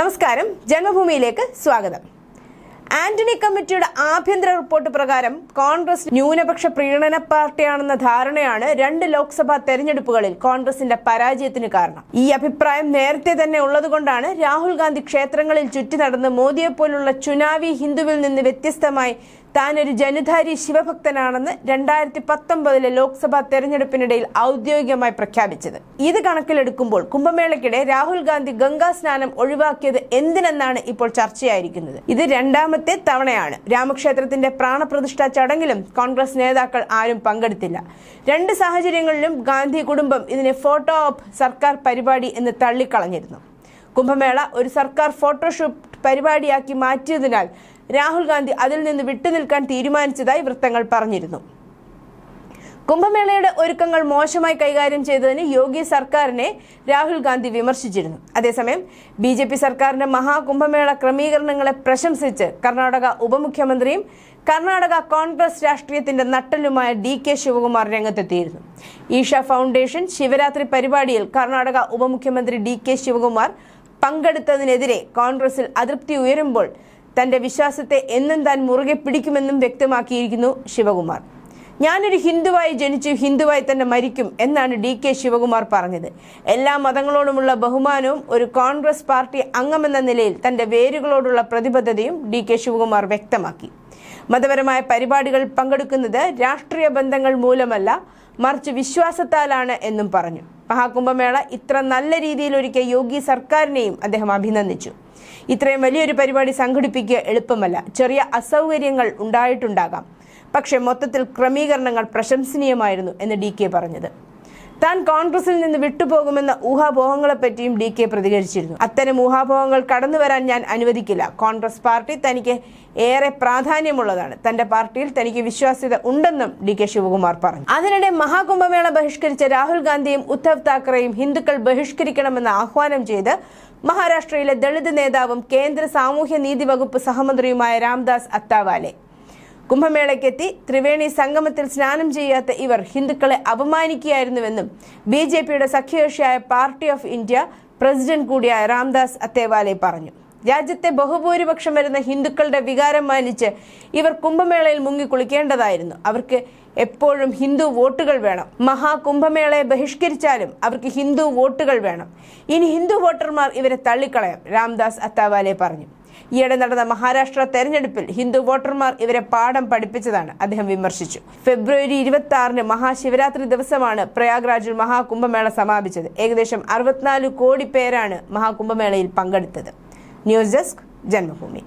നമസ്കാരം. ജന്മഭൂമിയിലേക്ക് സ്വാഗതം. ആന്റണി കമ്മിറ്റിയുടെ ആഭ്യന്തര റിപ്പോർട്ട് പ്രകാരം കോൺഗ്രസ് ന്യൂനപക്ഷ പ്രീണന പാർട്ടിയാണെന്ന ധാരണയാണ് രണ്ട് ലോക്സഭാ തെരഞ്ഞെടുപ്പുകളിൽ കോൺഗ്രസിന്റെ പരാജയത്തിന് കാരണം. ഈ അഭിപ്രായം നേരത്തെ തന്നെ ഉള്ളതുകൊണ്ടാണ് രാഹുൽ ഗാന്ധി ക്ഷേത്രങ്ങളിൽ ചുറ്റി നടന്ന് മോദിയെ പോലുള്ള ചുനാവി ഹിന്ദുവിൽ നിന്ന് വ്യത്യസ്തമായി താൻ ഒരു ജനധാരി ശിവഭക്തനാണെന്ന് രണ്ടായിരത്തി പത്തൊമ്പതിലെ ലോക്സഭാ തെരഞ്ഞെടുപ്പിനിടയിൽ ഔദ്യോഗികമായി പ്രഖ്യാപിച്ചത്. ഇത് കണക്കിലെടുക്കുമ്പോൾ കുംഭമേളയ്ക്കിടെ രാഹുൽ ഗാന്ധി ഗംഗാ സ്നാനം ഒഴിവാക്കിയത് എന്തിനെന്നാണ് ഇപ്പോൾ ചർച്ചയായിരിക്കുന്നത്. ഇത് രണ്ടാമത്തെ തവണയാണ് രാമക്ഷേത്രത്തിന്റെ പ്രാണപ്രതിഷ്ഠാ ചടങ്ങിലും കോൺഗ്രസ് നേതാക്കൾ ആരും പങ്കെടുത്തില്ല. രണ്ട് സാഹചര്യങ്ങളിലും ഗാന്ധി കുടുംബം ഇതിനെ ഫോട്ടോ ഓപ്പ് സർക്കാർ പരിപാടി എന്ന് തള്ളിക്കളഞ്ഞിരുന്നു. കുംഭമേള ഒരു സർക്കാർ ഫോട്ടോഷൂട്ട് പരിപാടിയാക്കി മാറ്റിയതിനാൽ രാഹുൽ ഗാന്ധി അതിൽ നിന്ന് വിട്ടുനിൽക്കാൻ തീരുമാനിച്ചതായി വൃത്തങ്ങൾ പറഞ്ഞിരുന്നു. കുംഭമേളയുടെ ഒരുക്കങ്ങൾ മോശമായി കൈകാര്യം ചെയ്തതിന് യോഗി സർക്കാരിനെ രാഹുൽ ഗാന്ധി വിമർശിച്ചിരുന്നു. അതേസമയം ബി ജെ പി സർക്കാരിന്റെ മഹാകുംഭമേള ക്രമീകരണങ്ങളെ പ്രശംസിച്ച് കർണാടക ഉപമുഖ്യമന്ത്രിയും കർണാടക കോൺഗ്രസ് രാഷ്ട്രീയത്തിന്റെ നട്ടലുമായ ഡി കെ ശിവകുമാർ രംഗത്തെത്തിയിരുന്നു. ഈഷ ഫൗണ്ടേഷൻ ശിവരാത്രി പരിപാടിയിൽ കർണാടക ഉപമുഖ്യമന്ത്രി ഡി കെ ശിവകുമാർ പങ്കെടുത്തതിനെതിരെ കോൺഗ്രസിൽ അതൃപ്തി ഉയരുമ്പോൾ തന്റെ വിശ്വാസത്തെ എന്നും താൻ മുറുകെ പിടിക്കുമെന്നും വ്യക്തമാക്കിയിരിക്കുന്നു ശിവകുമാർ. ഞാനൊരു ഹിന്ദുവായി ജനിച്ചു ഹിന്ദുവായി തന്നെ മരിക്കും എന്നാണ് ഡി കെ ശിവകുമാർ പറഞ്ഞത്. എല്ലാ മതങ്ങളോടുമുള്ള ബഹുമാനവും ഒരു കോൺഗ്രസ് പാർട്ടി അംഗമെന്ന നിലയിൽ തന്റെ വേരുകളോടുള്ള പ്രതിബദ്ധതയും ഡി കെ ശിവകുമാർ വ്യക്തമാക്കി. മതപരമായ പരിപാടികൾ പങ്കെടുക്കുന്നത് രാഷ്ട്രീയ ബന്ധങ്ങൾ മൂലമല്ല മറിച്ച് വിശ്വാസത്താലാണ് എന്നും പറഞ്ഞു. മഹാകുംഭമേള ഇത്ര നല്ല രീതിയിൽ ഒരുക്കിയ യോഗി സർക്കാരിനെയും അദ്ദേഹം അഭിനന്ദിച്ചു. ഇത്രയും വലിയൊരു പരിപാടി സംഘടിപ്പിക്കുക എളുപ്പമല്ല. ചെറിയ അസൗകര്യങ്ങൾ ഉണ്ടായിട്ടുണ്ടാകാം. പക്ഷേ മൊത്തത്തിൽ ക്രമീകരണങ്ങൾ പ്രശംസനീയമായിരുന്നു എന്ന് ഡി കെ പറഞ്ഞത്. താൻ കോൺഗ്രസിൽ നിന്ന് വിട്ടുപോകുമെന്ന ഊഹാപോഹങ്ങളെപ്പറ്റിയും ഡി കെ പ്രതികരിച്ചിരുന്നു. അത്തരം ഊഹാപോഹങ്ങൾ കടന്നു വരാൻ ഞാൻ അനുവദിക്കില്ല. കോൺഗ്രസ് പാർട്ടി തനിക്ക് ഏറെ പ്രാധാന്യമുള്ളതാണ്. തന്റെ പാർട്ടിയിൽ തനിക്ക് വിശ്വാസ്യത ഉണ്ടെന്നും ഡി കെ ശിവകുമാർ പറഞ്ഞു. അതിനിടെ മഹാകുംഭമേള ബഹിഷ്കരിച്ച രാഹുൽ ഗാന്ധിയും ഉദ്ധവ് താക്കറെയും ഹിന്ദുക്കൾ ബഹിഷ്കരിക്കണമെന്ന് ആഹ്വാനം ചെയ്ത് മഹാരാഷ്ട്രയിലെ ദളിത് നേതാവും കേന്ദ്ര സാമൂഹ്യ നീതി വകുപ്പ് സഹമന്ത്രിയുമായ രാംദാസ് അത്താവാലെ കുംഭമേളയ്ക്കെത്തി ത്രിവേണി സംഗമത്തിൽ സ്നാനം ചെയ്യാത്ത ഇവർ ഹിന്ദുക്കളെ അപമാനിക്കുകയായിരുന്നുവെന്നും ബി ജെ പിയുടെ സഖ്യകക്ഷിയായ പാർട്ടി ഓഫ് ഇന്ത്യ പ്രസിഡന്റ് കൂടിയായ രാംദാസ് അത്തേവാലെ പറഞ്ഞു. രാജ്യത്തെ ബഹുഭൂരിപക്ഷം വരുന്ന ഹിന്ദുക്കളുടെ വികാരം മാനിച്ച് ഇവർ കുംഭമേളയിൽ മുങ്ങിക്കുളിക്കേണ്ടതായിരുന്നു. അവർക്ക് എപ്പോഴും ഹിന്ദു വോട്ടുകൾ വേണം. മഹാകുംഭമേളയെ ബഹിഷ്കരിച്ചാലും അവർക്ക് ഹിന്ദു വോട്ടുകൾ വേണം. ഇനി ഹിന്ദു വോട്ടർമാർ ഇവരെ തള്ളിക്കളയാം രാംദാസ് അത്താവാലെ പറഞ്ഞു. ഈയിടെ നടന്ന മഹാരാഷ്ട്ര തെരഞ്ഞെടുപ്പിൽ ഹിന്ദു വോട്ടർമാർ ഇവരെ പാഠം പഠിപ്പിച്ചതാണ്. അദ്ദേഹം വിമർശിച്ചു. ഫെബ്രുവരി ഇരുപത്തി ആറിന് മഹാശിവരാത്രി ദിവസമാണ് പ്രയാഗ്രാജിൽ മഹാകുംഭമേള സമാപിച്ചത്. ഏകദേശം അറുപത്തിനാല് കോടി പേരാണ് മഹാകുംഭമേളയിൽ പങ്കെടുത്തത്. News desk Janmabhumi.